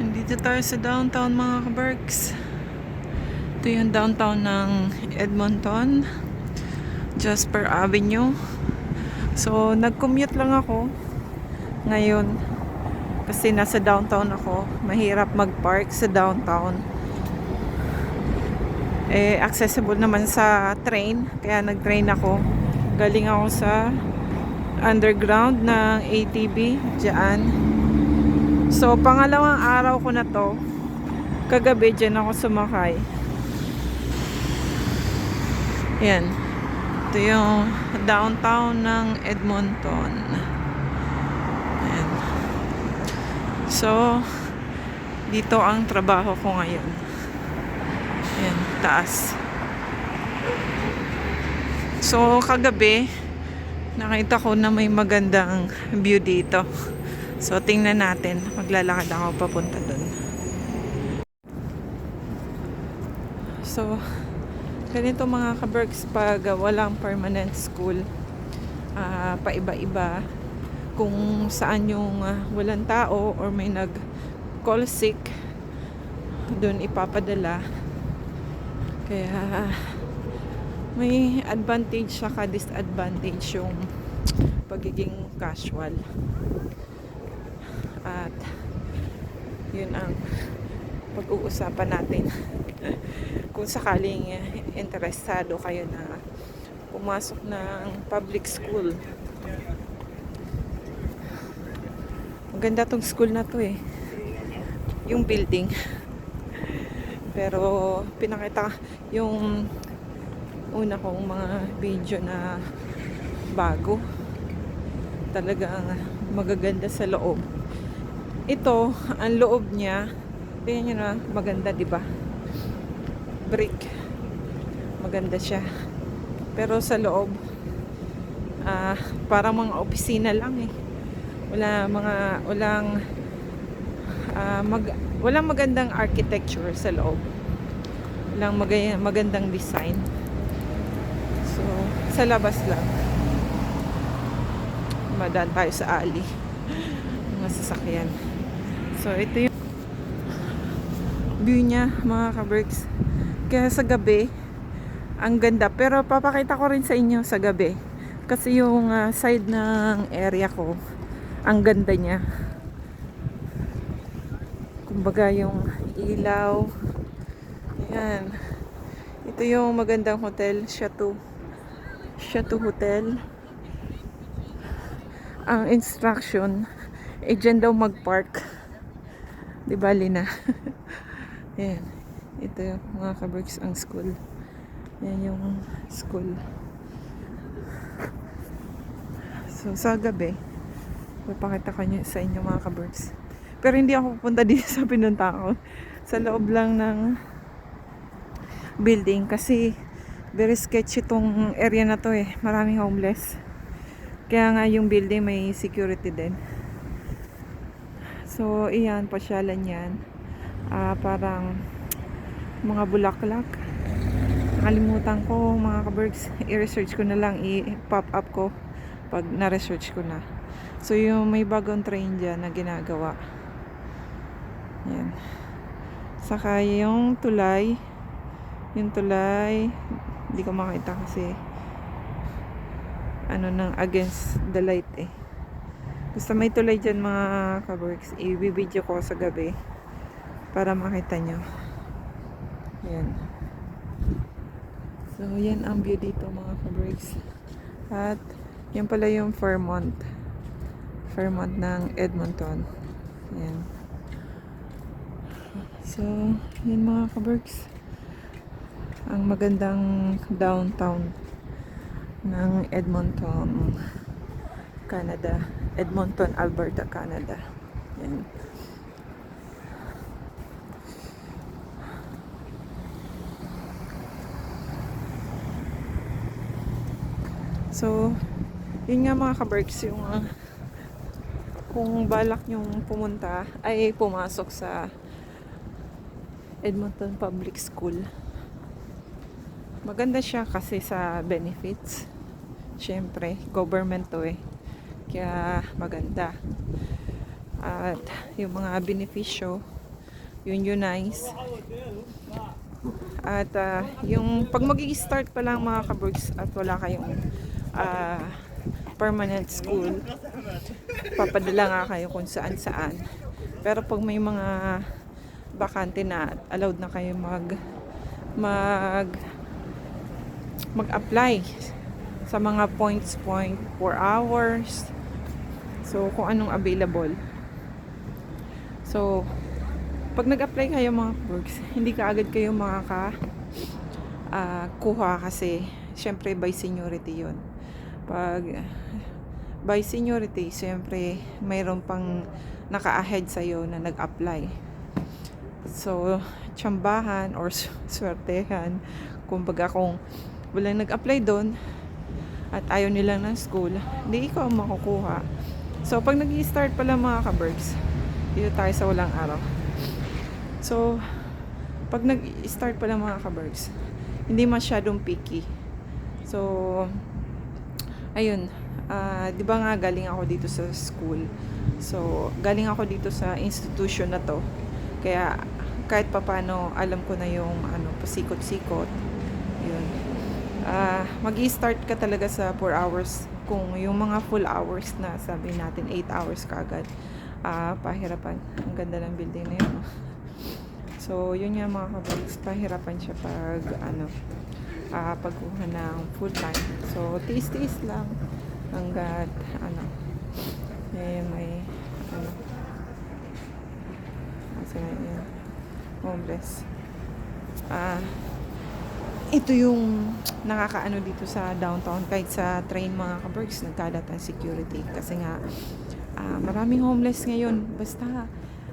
Nandito tayo sa downtown mga kaberks. Ito yung downtown ng Edmonton. Jasper Avenue. So, nag-commute lang ako ngayon. Kasi nasa downtown ako. Mahirap mag-park sa downtown. Eh, accessible naman sa train. Kaya nag-train ako. Galing ako sa underground ng ATB. Diyan. So, pangalawang araw ko na to. Kagabi, dyan ako sumakay. Yan. Ito yung downtown ng Edmonton. Yan. So, dito ang trabaho ko ngayon. Yan, taas. So, kagabi, nakita ko na may magandang view dito. So, tingnan natin. Maglalakad ako papunta doon. So, ganito mga kaberks pag uh, walang permanent school, ah, paiba-iba kung saan yung ah, walang tao or may nag call sick doon ipapadala kaya may advantage saka disadvantage yung pagiging casual at yun ang pag-uusapan natin. Kung sakaling interesado kayo na pumasok ng public school. Maganda tong school na to eh. Yung building. Pero pinakita yung una kong mga video na bago. Talagang magaganda sa loob ito ang loob niya. Tingnan nyo na maganda di ba? Brick. Maganda siya. Pero sa loob ah parang mga opisina lang eh. Wala mga walang ah, mag, walang magandang architecture sa loob. Walang magay- magandang design. So sa labas lang. Madaan tayo sa alley. Mga sasakyan so ito yung view niya mga kaberks. Kaya sa gabi ang ganda. Pero papakita ko rin sa inyo sa gabi. Kasi yung ah, side ng area ko ang ganda niya. Kumbaga yung ilaw. Yan ito yung magandang hotel Chateau. Chateau Hotel. Ang instruction eh dyan daw mag-park di ba Lina yan ito mga kaberks ang school. Yan yung school. So sa gabi papakita ko sa inyo mga kaberks pero hindi ako pupunta dito sa pinunta ko. Sa loob lang ng building kasi very sketchy itong area na to eh. Maraming homeless. Kaya nga yung building may security din so iyan pasyalan yan. Ah, parang mga bulaklak. Nakalimutan ko mga kabergs i-research ko na lang i-pop up ko pag na-research ko na. So yung may bagong train dyan na ginagawa. Yan. Saka yung tulay. Yung tulay hindi ko makita kasi ano nang against the light eh basta may tulay dyan mga kabergs i-video ko sa gabi para makita nyo. Yan so yan ang view dito mga kabergs at yan pala yung Fairmont. Fairmont ng Edmonton. Yan so yan mga kabergs ang magandang downtown ng Edmonton Canada Edmonton, Alberta, Canada yan So, yun nga mga kaberks, yung ah, kung balak nyong pumunta ay pumasok sa Edmonton Public School. Maganda siya kasi sa benefits. Siyempre, government to eh. Kaya maganda. At yung mga benepisyo, unionize. At ah, yung pag mag start pa lang mga kaburgs at wala kayong ah, permanent school, papadala nga kayo kung saan saan. Pero pag may mga bakante na allowed na kayo mag mag mag-apply sa mga points point for hours. So kung anong available. So pag nag-apply kayo mga works, hindi ka agad kayo makaka ah, kuha kasi syempre by seniority yon pag by seniority syempre mayroon pang naka-ahead sa'yo na nag-apply. So tsambahan or swertehan. Kumbaga kung walang nag-apply doon at ayaw nila ng school hindi ikaw makukuha so pag nag start pala mga ka-bergs dito tayo sa walang araw So, pag nag-start pa lang mga kabergs, hindi masyadong picky. So, ayun, ah, di ba nga galing ako dito sa school. So, galing ako dito sa institution na to. Kaya, kahit papano, alam ko na yung ano, pasikot-sikot. Yun. Ah, mag-start ka talaga sa 4 hours kung yung mga full hours na sabi natin 8 hours ka agad ah pahirapan ang ganda ng building na yun. So, yun nga mga kabags, pahirapan siya pag, ano, ah pagkuha ng full time. So, tiis-tiis lang hanggat, ano, may, may, ano, kasi nga yun, homeless. Ah, ito yung nakakaano dito sa downtown kahit sa train mga kabergs nagkalat ang security. Kasi nga ah, maraming homeless ngayon. Basta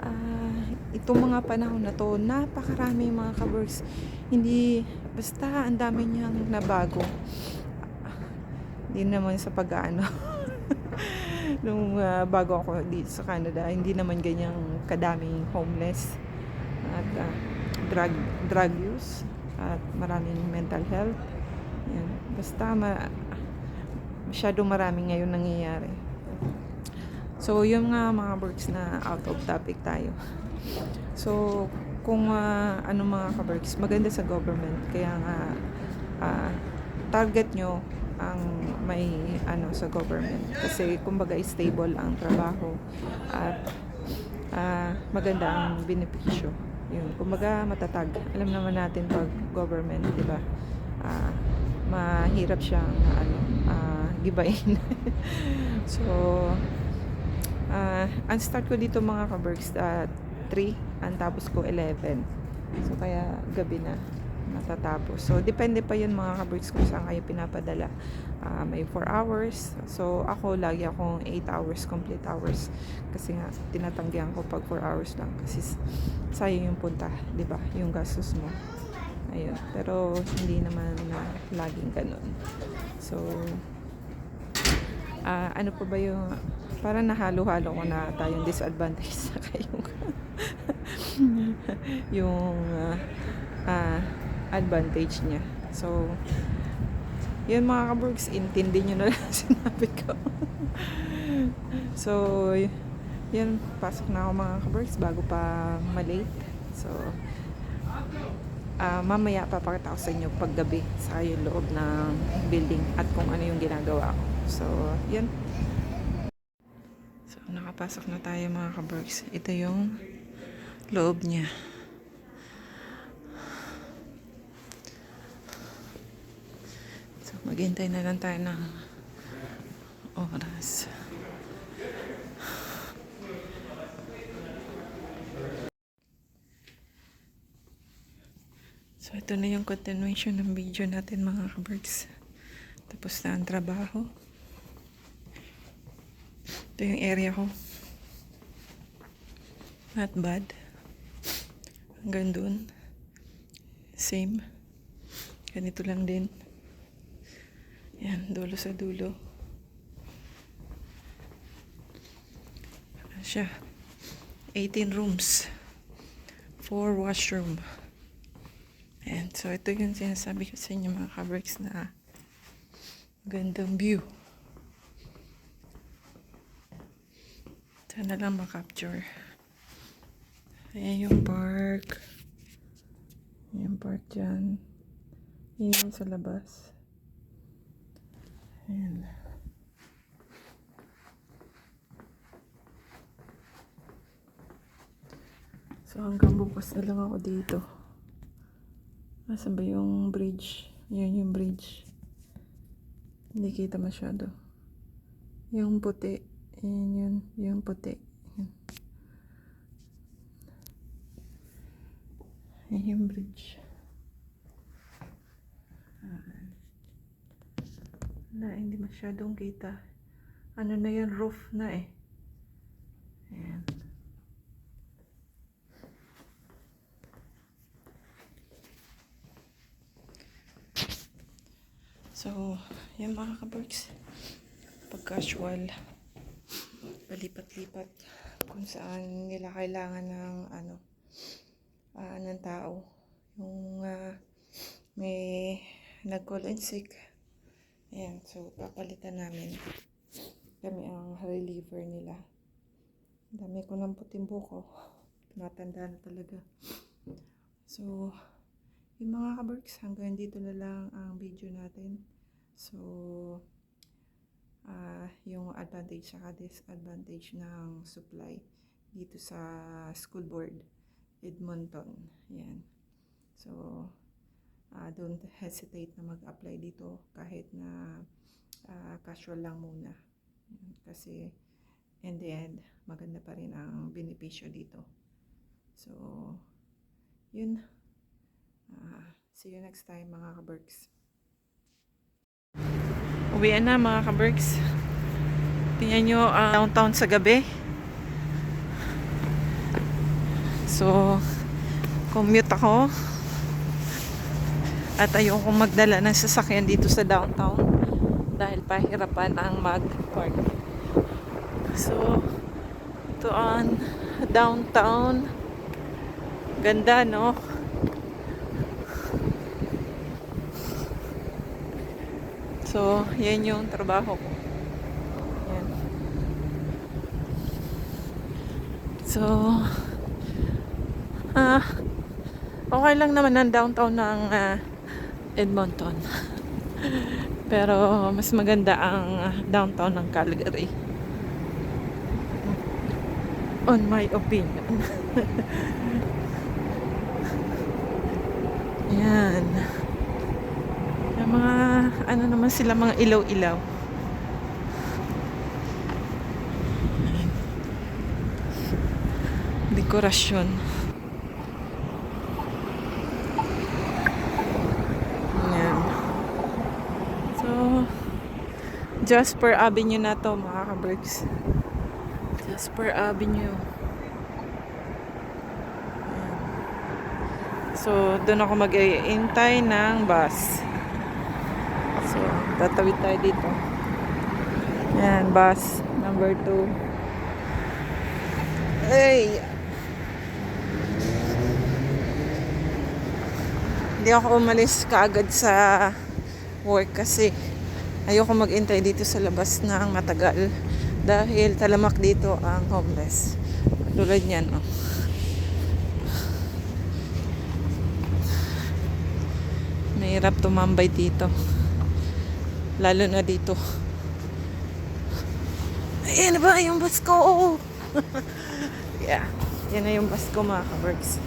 ah, itong mga panahon na to napakarami mga kabergs. Hindi basta ang dami niyang nabago. Hindi naman sa pag-ano nung ah, bago ako dito sa Canada hindi naman ganyang kadaming homeless at ah, drug drug use at maraming mental health yan. Basta ma masyado marami ngayon nangyayari. So yung nga mga works na out of topic tayo. So kung ah, ano mga ka-works maganda sa government kaya nga ah, target nyo ang may ano sa government. Kasi kumbaga stable ang trabaho at ah, maganda ang benepisyo. Yun. Kumbaga matatag. Alam naman natin pag government di ba? Ah, mahirap siyang ano ah, gibain so ah, ang start ko dito mga kabergs at 3 ang tapos ko 11 so kaya gabi na matatapos. So depende pa yun mga kabergs kung saan kayo pinapadala. Ah, may 4 hours. So ako lagi akong 8 hours complete hours. Kasi nga tinatanggihan ko pag 4 hours lang. Kasi sayang yung punta di ba? Yung gastos mo ayun. Pero hindi naman na laging ganun. So ah ano pa ba yung para nahalo-halo ko na tayong disadvantage sa kayong yung ah, ah, advantage niya. So yun mga kaburgs, intindi nyo na lang sinabi ko. so, yun, pasok na ako mga kaburgs bago pa malate. So, ah mamaya papakita ko sa inyo paggabi sa yung loob ng building at kung ano yung ginagawa ko. So, yun. So, nakapasok na tayo mga kaburgs. Ito yung loob niya. So, maghintay na lang tayo ng oras. So, ito na yung continuation ng video natin mga kabirds. Tapos na ang trabaho. Ito yung area ko. Not bad. Hanggang dun. Same. Ganito lang din. Yan, dulo sa dulo. Ano siya? 18 rooms. 4 washroom. Ayan, so ito yung sinasabi ko sa inyo mga kabricks na gandang view. Sana lang makapture. Ayan yung park. Ayan yung park dyan. Yung sa labas. Ayan. So hanggang bukas na lang ako dito. Nasaan ba yung bridge? Yun yung bridge. Hindi kita masyado. Yung puti. Yun yun. Yung puti. Yun. Yan yung bridge. Na, hindi masyadong kita. Ano na yun? Roof na eh. Ayan. So, yan mga kaberks. Pag casual, palipat-lipat kung saan nila kailangan ng ano, ah, ng tao. Yung ah, may nag-call in sick. Ayan, so papalitan namin. Kami ang reliever nila. Dami ko ng puting buko. Matanda na talaga. So, yung mga kaberks, hanggang dito na lang ang video natin. So, ah yung advantage at disadvantage ng supply dito sa school board Edmonton. Yan. So, ah don't hesitate na mag-apply dito kahit na ah, casual lang muna. Kasi in the end, maganda pa rin ang benepisyo dito. So, yun. Ah, see you next time mga kaberks. Uwian na mga kaberks. Tingnan nyo ang downtown sa gabi. So, commute ako. At ayokong magdala ng sasakyan dito sa downtown. Dahil pahirapan ang mag-park. So, ito ang downtown. Ganda, no? So, yan yung trabaho ko. Yan. So, ah, okay lang naman ang downtown ng ah, Edmonton. Pero, mas maganda ang ah, downtown ng Calgary. On my opinion. Yan. Yung mga, ano naman sila, mga ilaw-ilaw. Dekorasyon. Yan. So, Jasper Avenue na to, mga kabergs. Jasper Avenue. So, doon ako mag-iintay ng bus. Tatawid tayo dito. Yan, bus number 2. Hey! Hindi ako umalis kaagad sa work kasi ayoko mag-intay dito sa labas ng matagal dahil talamak dito ang homeless. Tulad niyan, oh. Mahirap tumambay dito. Lalo na dito. Ayan na ba yung bus ko? yeah. Yan na yung bus ko mga kabergs.